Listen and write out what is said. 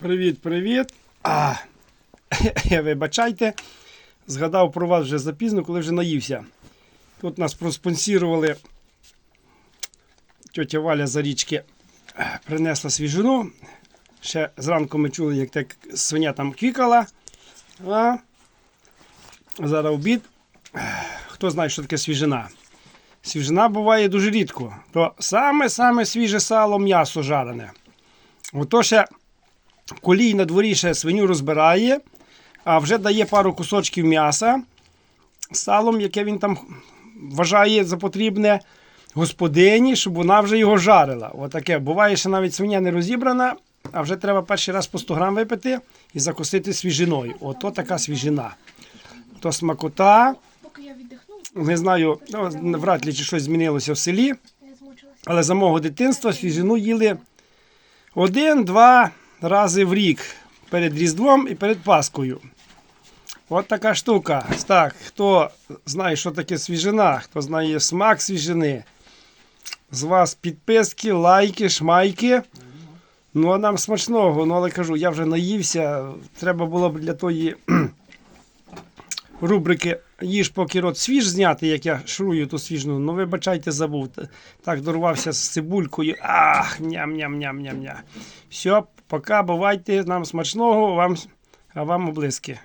Привіт, привіт. А, вибачайте, згадав про вас вже запізно, коли вже наївся. Тут нас проспонсірували. Тьотя Валя за річки принесла свіжину. Ще зранку ми чули, як так свиня там квікала. А зараз обід. Хто знає, що таке свіжина? Свіжина буває дуже рідко. То саме-саме свіже сало м'ясо жарене. Ото ще колій на дворі ще свиню розбирає, а вже дає пару кусочків м'яса салом, яке він там вважає за потрібне господині, щоб вона вже його жарила. Отаке. Буває, що навіть свиня не розібрана, а вже треба перший раз по 100 грам випити і закусити свіжиною. Ото така свіжина. То смакота. Не знаю, ну, вряд ли чи щось змінилося в селі. Але за мого дитинства свіжину їли один-два рази в рік перед Різдвом і перед Паскою. От така штука. Так, хто знає, що таке свіжина, хто знає смак свіжини, з вас підписки, лайки, шмайки. Ну, а нам смачного. Ну, але кажу, я вже наївся. Треба було б для тої рубрики Їж поки рот свіж зняти, як я шрую ту свіжну. Ну, вибачайте, забув. Так дорвався з цибулькою. Ах, ням-ням-ням-ням-ням. Все, пока, бувайте, нам смачного, вам, а вам облиски.